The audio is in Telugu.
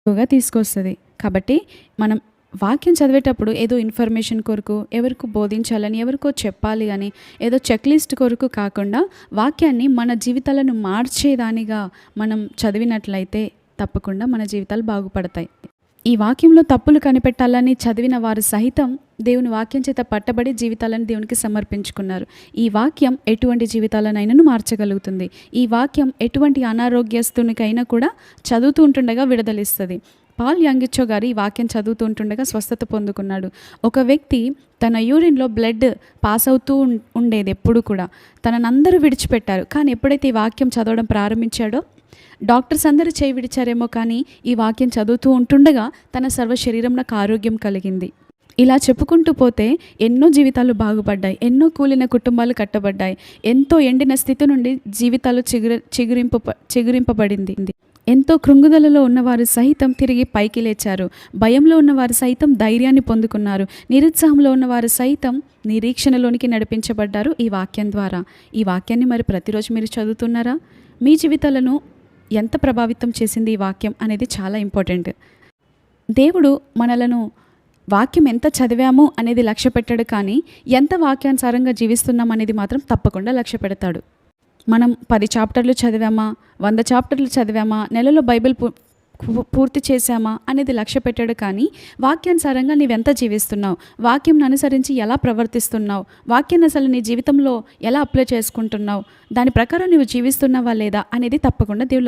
ఎక్కువగా తీసుకొస్తుంది. కాబట్టి మనం వాక్యం చదివేటప్పుడు ఏదో ఇన్ఫర్మేషన్ కొరకు ఎవరికి బోధించాలని ఎవరికో చెప్పాలి అని ఏదో చెక్ లిస్ట్ కొరకు కాకుండా వాక్యాన్ని మన జీవితాలను మార్చేదానిగా మనం చదివినట్లయితే తప్పకుండా మన జీవితాలు బాగుపడతాయి. ఈ వాక్యంలో తప్పులు కనిపెట్టాలని చదివిన వారు సహితం దేవుని వాక్యం చేత పట్టబడి జీవితాలను దేవునికి సమర్పించుకున్నారు. ఈ వాక్యం ఎటువంటి జీవితాలనైనాను మార్చగలుగుతుంది. ఈ వాక్యం ఎటువంటి అనారోగ్యస్తునికైనా కూడా చదువుతూ ఉంటుండగా విడుదలిస్తుంది. పాల్ యాంగిచ్చో గారు ఈ వాక్యం చదువుతూ ఉంటుండగా స్వస్థత పొందుకున్నాడు. ఒక వ్యక్తి తన యూరిన్లో బ్లడ్ పాస్ అవుతూ ఉండేది ఎప్పుడు కూడా. తననందరూ విడిచిపెట్టారు. కానీ ఎప్పుడైతే ఈ వాక్యం చదవడం ప్రారంభించాడో డాక్టర్స్ అందరూ చేయి విడిచారేమో కానీ ఈ వాక్యం చదువుతూ ఉంటుండగా తన సర్వ శరీరంలోకి ఆరోగ్యం కలిగింది. ఇలా చెప్పుకుంటూ పోతే ఎన్నో జీవితాలు బాగుపడ్డాయి ఎన్నో కూలిన కుటుంబాలు కట్టబడ్డాయి ఎంతో ఎండిన స్థితి నుండి జీవితాలు చిగుర చిగురింప చిగురింపబడింది. ఎంతో కృంగుదలలో ఉన్నవారు సహితం తిరిగి పైకి లేచారు. భయంలో ఉన్నవారు సైతం ధైర్యాన్ని పొందుకున్నారు. నిరుత్సాహంలో ఉన్నవారు సైతం నిరీక్షణలోనికి నడిపించబడ్డారు ఈ వాక్యం ద్వారా. ఈ వాక్యాన్ని మరి ప్రతిరోజు మీరు చదువుతున్నారా? మీ జీవితాలను ఎంత ప్రభావితం చేసింది ఈ వాక్యం అనేది చాలా ఇంపార్టెంట్. దేవుడు మనలను వాక్యం ఎంత చదివాము అనేది లక్ష్య పెట్టాడు కానీ ఎంత వాక్యానుసారంగా జీవిస్తున్నాం అనేది మాత్రం తప్పకుండా లక్ష్య పెడతాడు. మనం పది చాప్టర్లు చదివామా వంద చాప్టర్లు చదివామా నెలలో బైబిల్ పూ- పూర్తి చేశామా అనేది లక్ష్య పెట్టాడు కానీ వాక్యానుసారంగా నీవెంత జీవిస్తున్నావు వాక్యం అనుసరించి ఎలా ప్రవర్తిస్తున్నావు వాక్యాన్ని అసలు నీ జీవితంలో ఎలా అప్లై చేసుకుంటున్నావు దాని ప్రకారం నువ్వు జీవిస్తున్నావా లేదా అనేది తప్పకుండా దేవుడు